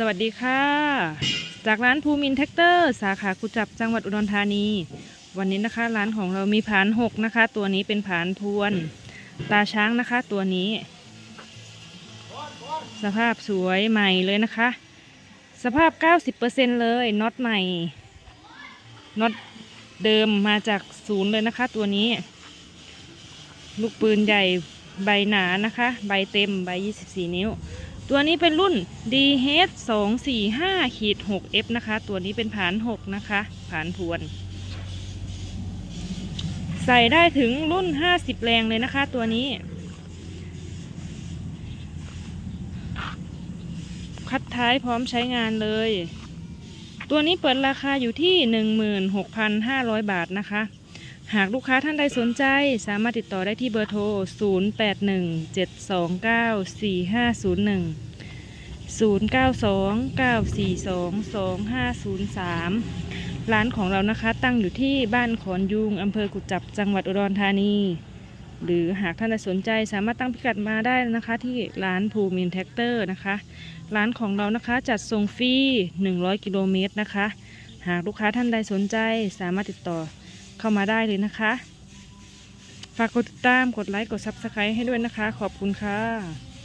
สวัสดีค่ะ จากร้านภูมินแท็กเตอร์ สาขากุจับจังหวัดอุดรธานี วันนี้นะคะ ร้านของเรามีผานหกนะคะ ตัวนี้เป็นผานพวน ตาช้างนะคะ ตัวนี้ สภาพสวยใหม่เลยนะคะ สภาพ 90%เลยน็อตใหม่น็อตเดิมมาจากศูนย์เลยนะคะ ตัวนี้ ลูกปืนใหญ่ใบหนานะคะ ใบเต็มใบ 24 นิ้ว ตัวนี้เป็นรุ่น DH 2 4 5ขีด 6F นะคะ ตัวนี้เป็นผาน 6 นะคะ ผานพวน ใส่ได้ถึงรุ่น 50 แรงเลยนะคะ ตัวนี้ คัดท้ายพร้อมใช้งานเลย ตัวนี้เปิดราคาอยู่ที่ 16,500 บาทนะคะ หากลูกค้าท่านใดสนใจ สามารถติดต่อได้ที่เบอร์โทร 0817294501 0929422503 ร้านของเรานะคะตั้งอยู่ที่บ้านขอนยุงอำเภอกุจจับจังหวัดอุดรธานี หรือหากท่านใดสนใจสามารถตั้งพิกัดมาได้นะคะ ที่ร้านภูมินแท็กเตอร์นะคะ ร้านของเรานะคะจัดส่งฟรี 100 กิโลเมตรนะคะ หากลูกค้าท่านใดสนใจสามารถติดต่อ เข้ามาได้เลยนะคะ ฝากกดติดตามกดไลค์กด Subscribe ให้ด้วยนะคะ ขอบคุณค่ะ